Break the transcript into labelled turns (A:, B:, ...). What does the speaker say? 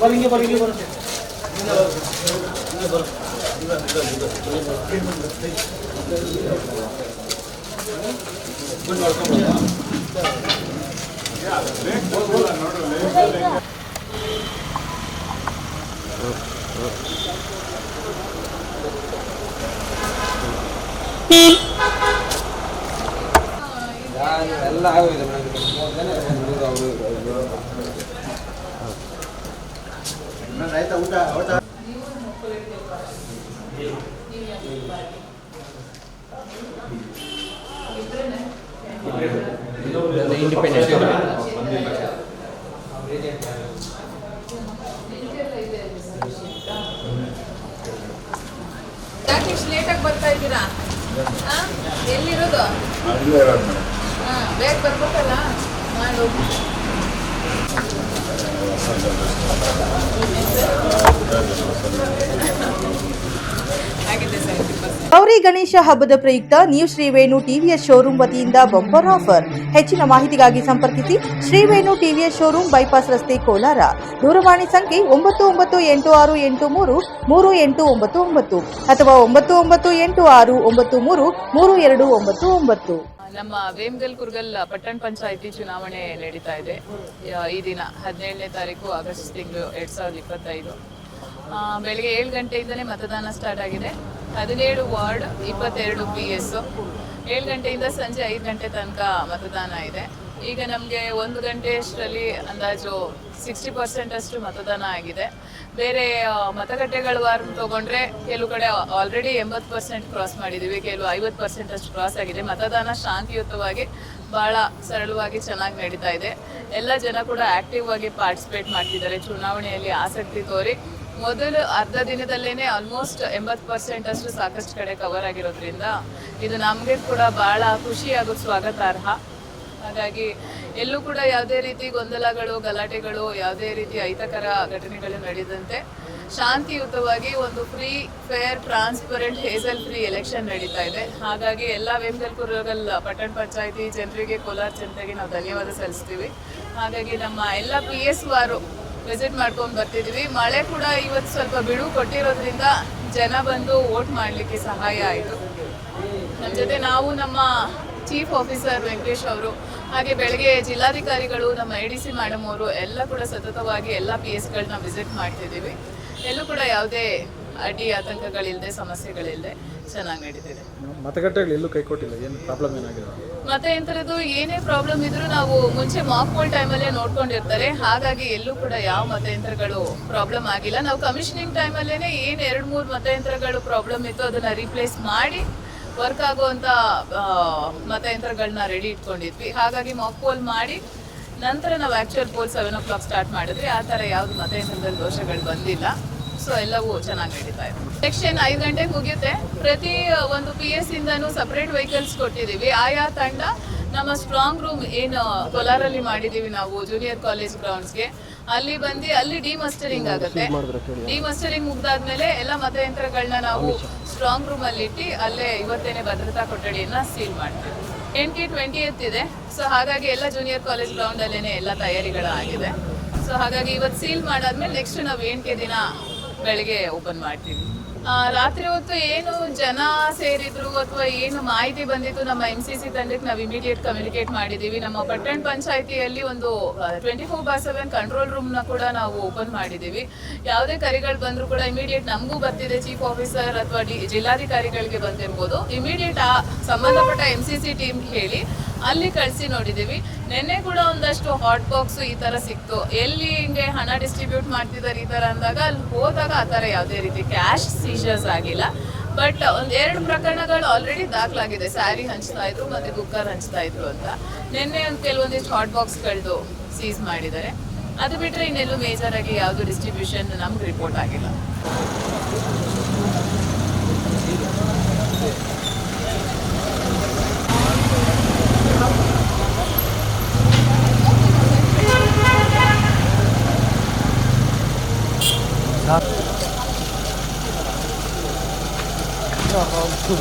A: বলেঙ্গে বলেঙ্গে বলো
B: ಎಲ್ಲ
C: ಯಾಕೆ ಇಷ್ಟು ಲೇಟಾಗಿ ಬರ್ತಾ ಇದ್ದೀರಾ? ಎಲ್ಲಿರೋದು? ಹಾ ಬೇಗ ಬರ್ಬೇಕಲ್ಲ? ಮಾಡಿ. ಪರ್ಸೆಂಟ್
D: ಗೌರಿ ಗಣೇಶ ಹಬ್ಬದ ಪ್ರಯುಕ್ತ ನ್ಯೂ ಶ್ರೀವೇಣು ಟಿವಿಎಸ್ ಶೋರೂಮ್ ವತಿಯಿಂದ ಬಂಪರ್ ಆಫರ್. ಹೆಚ್ಚಿನ ಮಾಹಿತಿಗಾಗಿ ಸಂಪರ್ಕಿಸಿ ಶ್ರೀವೇಣು ಟಿವಿಎಸ್ ಶೋರೂಮ್ ಬೈಪಾಸ್ ರಸ್ತೆ ಕೋಲಾರ. ದೂರವಾಣಿ ಸಂಖ್ಯೆ ಒಂಬತ್ತು ಒಂಬತ್ತು ಎಂಟು ಆರು ಎಂಟು ಮೂರು ಮೂರು ಎಂಟು ಒಂಬತ್ತು ಒಂಬತ್ತು ಅಥವಾ ಒಂಬತ್ತು ಒಂಬತ್ತು ಎಂಟು ಆರು ಒಂಬತ್ತು ಮೂರು ಮೂರು ಎರಡು ಒಂಬತ್ತು ಒಂಬತ್ತು.
C: ನಮ್ಮ ವೇಮಗಲ್ ಕುರ್ಗಲ್ ಪಟ್ಟಣ ಪಂಚಾಯಿತಿ ಚುನಾವಣೆ ನಡೀತಾ ಇದೆ. ಈ ದಿನ ಹದಿನೇಳನೇ ತಾರೀಕು ಆಗಸ್ಟ್ ತಿಂಗಳು ಎರಡ್ ಸಾವಿರದ ಇಪ್ಪತ್ತೈದು. ಬೆಳಿಗ್ಗೆ ಏಳು ಗಂಟೆಯಿಂದಲೇ ಮತದಾನ ಸ್ಟಾರ್ಟ್ ಆಗಿದೆ. ಹದಿನೇಳು ವಾರ್ಡ್, ಇಪ್ಪತ್ತೆರಡು ಪಿ ಎಸ್ ಏಳು ಗಂಟೆಯಿಂದ ಸಂಜೆ ಐದು ಗಂಟೆ ತನಕ ಮತದಾನ ಇದೆ. ಈಗ ನಮಗೆ ಒಂದು ಗಂಟೆಯಷ್ಟರಲ್ಲಿ ಅಂದಾಜು ಸಿಕ್ಸ್ಟಿ ಪರ್ಸೆಂಟ್ ಅಷ್ಟು ಮತದಾನ ಆಗಿದೆ. ಬೇರೆ ಮತಗಟ್ಟೆಗಳ ವಾರ ತಗೊಂಡ್ರೆ ಕೆಲವು ಕಡೆ ಆಲ್ರೆಡಿ ಎಂಬತ್ತು ಪರ್ಸೆಂಟ್ ಕ್ರಾಸ್ ಮಾಡಿದ್ದೀವಿ ಕೆಲವು ಐವತ್ತು ಪರ್ಸೆಂಟ್ ಅಷ್ಟು ಕ್ರಾಸ್ ಆಗಿದೆ. ಮತದಾನ ಶಾಂತಿಯುತವಾಗಿ ಬಹಳ ಸರಳವಾಗಿ ಚೆನ್ನಾಗಿ ನಡೀತಾ ಇದೆ. ಎಲ್ಲ ಜನ ಕೂಡ ಆಕ್ಟಿವ್ ಆಗಿ ಪಾರ್ಟಿಸಿಪೇಟ್ ಮಾಡ್ತಿದ್ದಾರೆ. ಚುನಾವಣೆಯಲ್ಲಿ ಆಸಕ್ತಿ ತೋರಿ. ಮೊದಲು ಅರ್ಧ ದಿನದಲ್ಲೇನೆ ಆಲ್ಮೋಸ್ಟ್ ಎಂಬತ್ತು ಪರ್ಸೆಂಟ್ ಅಷ್ಟು ಸಾಕಷ್ಟು ಕಡೆ ಕವರ್ ಆಗಿರೋದ್ರಿಂದ ಇದು ನಮಗೆ ಕೂಡ ಬಹಳ ಖುಷಿ ಹಾಗೂ ಸ್ವಾಗತಾರ್ಹ. ಹಾಗಾಗಿ ಎಲ್ಲೂ ಕೂಡ ಯಾವುದೇ ರೀತಿ ಗೊಂದಲಗಳು, ಗಲಾಟೆಗಳು, ಯಾವುದೇ ರೀತಿ ಅಹಿತಕರ ಘಟನೆಗಳು ನಡೆದಂತೆ ಶಾಂತಿಯುತವಾಗಿ ಒಂದು free fair transparent hassle free election ನಡೀತಾ ಇದೆ. ಹಾಗಾಗಿ ಎಲ್ಲ ವೇಮಗಲ್ ಪಟ್ಟಣ ಪಂಚಾಯತಿ, ಜನರಿಗೆ ಕೋಲಾರ ಜನತೆಗೆ ನಾವು ಧನ್ಯವಾದ ಸಲ್ಲಿಸ್ತೀವಿ. ಹಾಗಾಗಿ ನಮ್ಮ ಎಲ್ಲ ಪಿ ಎಸ್ ವಾರು ವಿಸಿಟ್ ಮಾಡ್ಕೊಂಡು ಬರ್ತಿದೀವಿ. ಮಳೆ ಕೂಡ ಇವತ್ತು ಸ್ವಲ್ಪ ಬಿಡುವು ಕೊಟ್ಟಿರೋದ್ರಿಂದ ಜನ ಬಂದು ವೋಟ್ ಮಾಡಲಿಕ್ಕೆ ಸಹಾಯ ಆಯಿತು. ನಮ್ಮ ಜೊತೆ ನಾವು ನಮ್ಮ ಚೀಫ್ ಆಫೀಸರ್ ವೆಂಕಟೇಶ್ ಅವರು, ಹಾಗೆ ಬೆಳಗ್ಗೆ ಜಿಲ್ಲಾಧಿಕಾರಿಗಳು, ನಮ್ಮ ಐ ಡಿ ಸಿ ಮೇಡಮ್ ಅವರು, ಎಲ್ಲ ಕೂಡ ಸತತವಾಗಿ ಎಲ್ಲ ಪಿ ಎಸ್ಗಳನ್ನ ವಿಸಿಟ್ ಮಾಡ್ತಿದ್ದೀವಿ ಎಲ್ಲೂ ಕೂಡ ಯಾವುದೇ ಅಡ್ಡಿ ಆತಂಕಗಳಿಲ್ಲದೆ ಸಮಸ್ಯೆಗಳಿಲ್ಲದೆ ಚೆನ್ನಾಗಿ ನಡೀತಿದೆ.
E: ಮತಗಟ್ಟೆಗಳು ಎಲ್ಲೂ ಕೈ ಕೊಟ್ಟಿಲ್ಲ, ಏನು ಪ್ರಾಬ್ಲಮ್ ಏನಾಗಿದೆ?
C: ಮತ್ತೆ ಇಂಥದ್ದು ಏನೇ ಪ್ರಾಬ್ಲಮ್ ಇದ್ರೂ ನಾವು ಮುಂಚೆ ಮಾಕ್ ಪೋಲ್ ಟೈಮಲ್ಲೇ ನೋಡ್ಕೊಂಡಿರ್ತಾರೆ. ಹಾಗಾಗಿ ಎಲ್ಲೂ ಕೂಡ ಯಾವ ಮತಯಂತ್ರಗಳು ಪ್ರಾಬ್ಲಮ್ ಆಗಿಲ್ಲ. ನಾವು ಕಮಿಷನಿಂಗ್ ಟೈಮಲ್ಲೇ ಏನ್ ಎರಡು ಮೂರು ಮತಯಂತ್ರಗಳು ಪ್ರಾಬ್ಲಮ್ ಇತ್ತು ಅದನ್ನ ರೀಪ್ಲೇಸ್ ಮಾಡಿ ವರ್ಕ್ ಆಗುವಂತ ಆ, ಮತಯಂತ್ರಗಳನ್ನ ರೆಡಿ ಇಟ್ಕೊಂಡಿದ್ವಿ. ಹಾಗಾಗಿ ಮಾಕ್ ಪೋಲ್ ಮಾಡಿ ನಂತರ ನಾವು actual poll seven o'clock start ಮಾಡಿದ್ವಿ ಆ ಥರ ಯಾವ್ದು ಮತಯಂತ್ರದಲ್ಲಿ ದೋಷಗಳು ಬಂದಿಲ್ಲ. ಸೊ ಎಲ್ಲವೂ ಚೆನ್ನಾಗಿ ನಡೀತಾ ಇದೆ. ಸೆಕ್ಷನ್ ಐದು ಗಂಟೆಗೆ ಮುಗಿಯುತ್ತೆ. ಪ್ರತಿ ಒಂದು ಪಿ ಎಸ್ ಇಂದನೂ ಸಪರೇಟ್ ವೆಹಿಕಲ್ಸ್ ಕೊಟ್ಟಿದ್ದೀವಿ. ಆಯಾ ತಂಡ ನಮ್ಮ ಸ್ಟ್ರಾಂಗ್ ರೂಮ್ ಏನು ಕೋಲಾರಲ್ಲಿ ಮಾಡಿದೀವಿ ನಾವು ಜೂನಿಯರ್ ಕಾಲೇಜ್ ಗ್ರೌಂಡ್ಸ್ಗೆ ಅಲ್ಲಿ ಬಂದು ಅಲ್ಲಿ ಡಿ ಮಸ್ಟರಿಂಗ್ ಆಗುತ್ತೆ. ಡಿ ಡಿಮಸ್ಟರಿಂಗ್ ಮುಗ್ದಾದ್ಮೇಲೆ ಎಲ್ಲ ಮತಯಂತ್ರಗಳನ್ನ ನಾವು ಸ್ಟ್ರಾಂಗ್ ರೂಮ್ ಅಲ್ಲಿ ಇಟ್ಟು ಅಲ್ಲೇ ಇವತ್ತೇನೆ ಭದ್ರತಾ ಕೊಠಡಿಯನ್ನ ಸೀಲ್ ಮಾಡ್ತೀವಿ. ಎನ್ ಟಿ ಟ್ವೆಂಟಿ ಇದೆ. ಸೊ ಹಾಗಾಗಿ ಎಲ್ಲ ಜೂನಿಯರ್ ಕಾಲೇಜ್ ಗ್ರೌಂಡ್ ಅಲ್ಲೇನೆ ಎಲ್ಲ ತಯಾರಿಗಳಾಗಿದೆ. ಸೊ ಹಾಗಾಗಿ ಇವತ್ತು ಸೀಲ್ ಮಾಡಾದ್ಮೇಲೆ ನೆಕ್ಸ್ಟ್ ನಾವು ಎಂಟು ದಿನ ಬೆಳಿಗ್ಗೆ ಓಪನ್ ಮಾಡ್ತೀವಿ. ರಾತ್ರಿ ಹೊತ್ತು ಏನು ಜನ ಸೇರಿದ್ರು ಅಥವಾ ಏನು ಮಾಹಿತಿ ಬಂದಿತ್ತು, ನಮ್ಮ ಎಂ ಸಿ ಸಿ ತಂಡಕ್ಕೆ ನಾವು ಇಮಿಡಿಯೇಟ್ ಕಮ್ಯುನಿಕೇಟ್ ಮಾಡಿದೀವಿ. ನಮ್ಮ ಪಟ್ಟಣ ಪಂಚಾಯತಿಯಲ್ಲಿ ಒಂದು twenty four bar seven control ರೂಮ್ನ ಕೂಡ ನಾವು ಓಪನ್ ಮಾಡಿದೀವಿ. ಯಾವುದೇ ಕರೆಗಳು ಬಂದ್ರು ಕೂಡ ಇಮಿಡಿಯೇಟ್ ನಮಗೂ ಬರ್ತಿದೆ ಚೀಫ್ ಆಫೀಸರ್ ಅಥವಾ ಡಿ, ಜಿಲ್ಲಾಧಿಕಾರಿಗಳಿಗೆ ಬಂದಿರ್ಬೋದು. ಇಮಿಡಿಯೇಟ್ ಆ ಸಂಬಂಧಪಟ್ಟ ಎಂ ಸಿ ಸಿ ಟೀಮ್ ಹೇಳಿ ಅಲ್ಲಿ ಕಳಿಸಿ ನೋಡಿದೀವಿ. ನಿನ್ನೆ ಕೂಡ ಒಂದಷ್ಟು ಹಾಟ್ ಬಾಕ್ಸ್ ಈ ತರ ಸಿಕ್ತು. ಎಲ್ಲಿ ಹಿಂಗೆ ಹಣ ಡಿಸ್ಟ್ರಿಬ್ಯೂಟ್ ಮಾಡ್ತಿದ್ದಾರೆ ಈ ತರ ಅಂದಾಗ ಅಲ್ಲಿ ಹೋದಾಗ ಆ ತರ ಯಾವುದೇ ರೀತಿ ಕ್ಯಾಶ್ ಸೀಜರ್ಸ್ ಆಗಿಲ್ಲ. ಬಟ್ ಒಂದ್ ಎರಡು ಪ್ರಕರಣಗಳು ಆಲ್ರೆಡಿ ದಾಖಲಾಗಿದೆ. ಸ್ಯಾರಿ ಹಂಚ್ತಾ ಇದ್ರು, ಮತ್ತೆ ಕುಕ್ಕರ್ ಹಂಚ್ತಾ ಇದ್ರು ಅಂತ. ನಿನ್ನೆ ಒಂದು ಕೆಲವೊಂದಿಷ್ಟು ಹಾಟ್ ಬಾಕ್ಸ್ಗಳದ್ದು ಸೀಸ್ ಮಾಡಿದ್ದಾರೆ. ಅದು ಬಿಟ್ಟರೆ ಇನ್ನೆಲ್ಲೂ ಮೇಜರ್ ಆಗಿ ಯಾವುದು ಡಿಸ್ಟ್ರಿಬ್ಯೂಷನ್ ನಮ್ಗೆ ರಿಪೋರ್ಟ್ ಆಗಿಲ್ಲ. 他。那好，不。